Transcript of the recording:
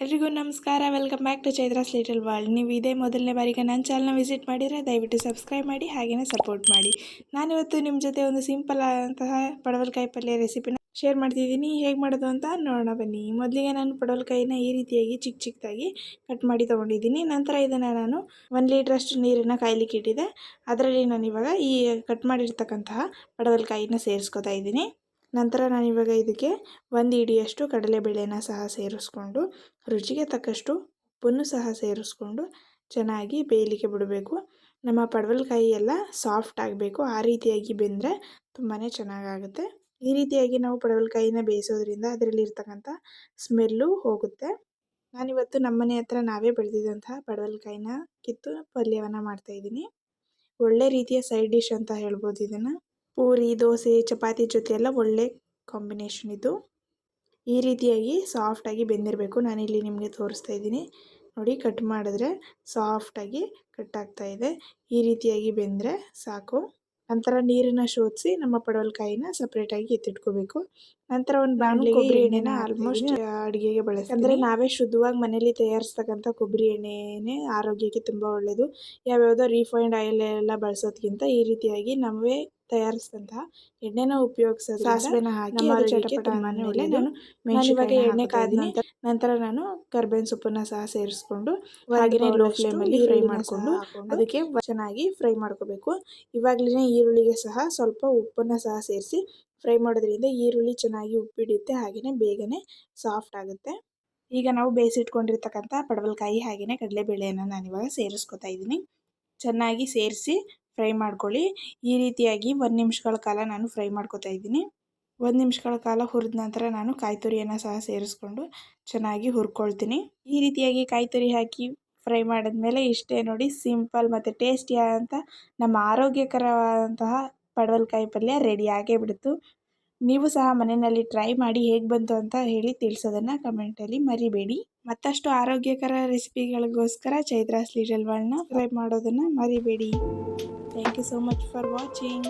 ಎಲ್ರಿಗೂ ನಮಸ್ಕಾರ. Welcome back to Chaitra's little world ನೀವು ಇದೇ ಮೊದಲನೇ ಬಾರಿಗೆ ನನ್ನ ಚಾನಲ್ನ ವಿಸಿಟ್ ಮಾಡಿದರೆ ದಯವಿಟ್ಟು ಸಬ್ಸ್ಕ್ರೈಬ್ ಮಾಡಿ ಹಾಗೆಯೇ ಸಪೋರ್ಟ್ ಮಾಡಿ. ನಾನಿವತ್ತು ನಿಮ್ಮ ಜೊತೆ ಒಂದು ಸಿಂಪಲ್ ಆದಂತಹ ಪಡವಲಕಾಯಿ ಪಲ್ಯ ರೆಸಿಪಿನ ಶೇರ್ ಮಾಡ್ತಿದ್ದೀನಿ. ಹೇಗೆ ಮಾಡೋದು ಅಂತ ನೋಡೋಣ ಬನ್ನಿ. ಮೊದಲಿಗೆ ನಾನು ಪಡವಲಕಾಯಿನ ಈ ರೀತಿಯಾಗಿ ಚಿಕ್ಕ ಚಿಕ್ಕದಾಗಿ ಕಟ್ ಮಾಡಿ ತೊಗೊಂಡಿದ್ದೀನಿ. ನಂತರ ಇದನ್ನು ನಾನು ಒಂದು ಲೀಟ್ರಷ್ಟು ನೀರನ್ನು ಕಾಯ್ಲಿಕ್ಕೆ ಇಟ್ಟಿದೆ. ಅದರಲ್ಲಿ ನಾನು ಇವಾಗ ಈ ಕಟ್ ಮಾಡಿರ್ತಕ್ಕಂತಹ ಪಡವಲಕಾಯಿನ ಸೇರಿಸ್ಕೊತಾ ಇದ್ದೀನಿ. ನಂತರ ನಾನಿವಾಗ ಇದಕ್ಕೆ ಒಂದು ಇಡಿಯಷ್ಟು ಕಡಲೆಬೇಳೆನ ಸಹ ಸೇರಿಸ್ಕೊಂಡು, ರುಚಿಗೆ ತಕ್ಕಷ್ಟು ಉಪ್ಪನ್ನು ಸಹ ಸೇರಿಸ್ಕೊಂಡು ಚೆನ್ನಾಗಿ ಬೇಯಲಿಕ್ಕೆ ಬಿಡಬೇಕು. ನಮ್ಮ ಪಡವಲಕಾಯಿ ಎಲ್ಲ ಸಾಫ್ಟ್ ಆಗಬೇಕು. ಆ ರೀತಿಯಾಗಿ ಬೆಂದರೆ ತುಂಬಾ ಚೆನ್ನಾಗಾಗುತ್ತೆ. ಈ ರೀತಿಯಾಗಿ ನಾವು ಪಡವಲಕಾಯಿನ ಬೇಯಿಸೋದ್ರಿಂದ ಅದರಲ್ಲಿ ಇರ್ತಕ್ಕಂಥ ಸ್ಮೆಲ್ಲು ಹೋಗುತ್ತೆ. ನಾನಿವತ್ತು ನಮ್ಮನೆ ಹತ್ರ ನಾವೇ ಬೆಳೆದಿದ್ದಂತಹ ಪಡವಲಕಾಯಿನ ಕಿತ್ತು ಪಲ್ಯವನ್ನು ಮಾಡ್ತಾಯಿದ್ದೀನಿ ಒಳ್ಳೆ ರೀತಿಯ ಸೈಡ್ ಡಿಶ್ ಅಂತ ಹೇಳ್ಬೋದು ಇದನ್ನು. ಪೂರಿ ದೋಸೆ ಚಪಾತಿ ಜೊತೆ ಎಲ್ಲ ಒಳ್ಳೆ ಕಾಂಬಿನೇಷನ್ ಇದು. ಈ ರೀತಿಯಾಗಿ ಸಾಫ್ಟಾಗಿ ಬೆಂದಿರಬೇಕು. ನಾನಿಲ್ಲಿ ನಿಮಗೆ ತೋರಿಸ್ತಾ ಇದ್ದೀನಿ. ನೋಡಿ ಕಟ್ ಮಾಡಿದ್ರೆ ಸಾಫ್ಟಾಗಿ ಕಟ್ ಆಗ್ತಾ ಇದೆ. ಈ ರೀತಿಯಾಗಿ ಬೆಂದರೆ ಸಾಕು. ನಂತರ ನೀರನ್ನು ಶೋಧಿಸಿ ನಮ್ಮ ಪಡವಲಕಾಯಿನ ಸಪ್ರೇಟಾಗಿ ಎತ್ತಿಟ್ಕೋಬೇಕು. ನಂತರ ಒಂದು ಬಾಣಲಿ ಕೊಬ್ಬರಿ ಎಣ್ಣೆನ ಆಲ್ಮೋಸ್ಟ್ ಅಡುಗೆಗೆ ಬಳಸ್ತೀವಿ ಅಂದರೆ ನಾವೇ ಶುದ್ಧವಾಗಿ ಮನೇಲಿ ತಯಾರಿಸ್ತಕ್ಕಂಥ ಕೊಬ್ಬರಿ ಎಣ್ಣೆನೇ ಆರೋಗ್ಯಕ್ಕೆ ತುಂಬ ಒಳ್ಳೆಯದು ಯಾವ್ಯಾವುದೋ ರೀಫೈಂಡ್ ಆಯಿಲ್ ಎಲ್ಲ ಬಳಸೋದ್ಕಿಂತ ಈ ರೀತಿಯಾಗಿ ನಾವೇ ತಯಾರಿಸಿದಂತಹ ಎಣ್ಣೆನ ಉಪಯೋಗಿಸೋದು ಸಾಸಿವೆನ ಹಾಕಿ ಚಟಪಟ ಮೇಲೆ ನಾನು ಇವಾಗ ಎಣ್ಣೆ ಕಾದ ನಂತರ ನಾನು ಕರ್ಬೇವಿನ ಸೊಪ್ಪನ್ನ ಸಹ ಸೇರಿಸ್ಕೊಂಡು ಹಾಗೆಯೇ ಲೋ ಫ್ಲೇಮಲ್ಲಿ ಫ್ರೈ ಮಾಡಿಕೊಂಡು ಅದಕ್ಕೆ ಚೆನ್ನಾಗಿ ಫ್ರೈ ಮಾಡ್ಕೋಬೇಕು. ಇವಾಗಲೇ ಈರುಳ್ಳಿಗೆ ಸಹ ಸ್ವಲ್ಪ ಉಪ್ಪನ್ನು ಸಹ ಸೇರಿಸಿ ಫ್ರೈ ಮಾಡೋದ್ರಿಂದ ಈರುಳ್ಳಿ ಚೆನ್ನಾಗಿ ಉಪ್ಪು ಹಿಡಿಯುತ್ತೆ ಹಾಗೆಯೇ ಬೇಗನೆ ಸಾಫ್ಟ್ ಆಗುತ್ತೆ. ಈಗ ನಾವು ಬೇಯಿಸಿಟ್ಕೊಂಡಿರ್ತಕ್ಕಂಥ ಪಡವಲಕಾಯಿ ಹಾಗೆಯೇ ಕಡಲೆಬೇಳೆಯನ್ನು ನಾನಿವಾಗ ಸೇರಿಸ್ಕೊತಾ ಇದ್ದೀನಿ. ಚೆನ್ನಾಗಿ ಸೇರಿಸಿ ಫ್ರೈ ಮಾಡ್ಕೊಳ್ಳಿ. ಈ ರೀತಿಯಾಗಿ ಒಂದು ನಿಮಿಷಗಳ ಕಾಲ ನಾನು ಫ್ರೈ ಮಾಡ್ಕೊತಾ ಇದ್ದೀನಿ. ಒಂದು ನಿಮಿಷಗಳ ಕಾಲ ಹುರಿದ ನಂತರ ನಾನು ಕಾಯಿ ತುರಿಯನ್ನು ಸಹ ಸೇರಿಸ್ಕೊಂಡು ಚೆನ್ನಾಗಿ ಹುರ್ಕೊಳ್ತೀನಿ. ಈ ರೀತಿಯಾಗಿ ಕಾಯಿ ತುರಿ ಹಾಕಿ ಫ್ರೈ ಮಾಡಿದ್ಮೇಲೆ ಇಷ್ಟೇ ನೋಡಿ ಸಿಂಪಲ್ ಮತ್ತು ಟೇಸ್ಟಿಯಾದಂಥ ನಮ್ಮ ಆರೋಗ್ಯಕರವಾದಂತಹ ಪಡವಲ್ಕಾಯಿ ಪಲ್ಯ ರೆಡಿ ಆಗೇ ಬಿಡ್ತು. ನೀವು ಸಹ ಮನೆಯಲ್ಲಿ ಟ್ರೈ ಮಾಡಿ ಹೇಗೆ ಬಂತು ಅಂತ ಹೇಳಿ ತಿಳಿಸೋದನ್ನು ಕಮೆಂಟಲ್ಲಿ ಮರಿಬೇಡಿ. ಮತ್ತಷ್ಟು ಆರೋಗ್ಯಕರ ರೆಸಿಪಿಗಳಿಗೋಸ್ಕರ ಚೈತ್ರಾಸ್ ಲೀಡಲ್ ವರ್ಲ್ಡ್ನ ಫ್ರೈ ಮಾಡೋದನ್ನು ಮರಿಬೇಡಿ. Thank you so much for watching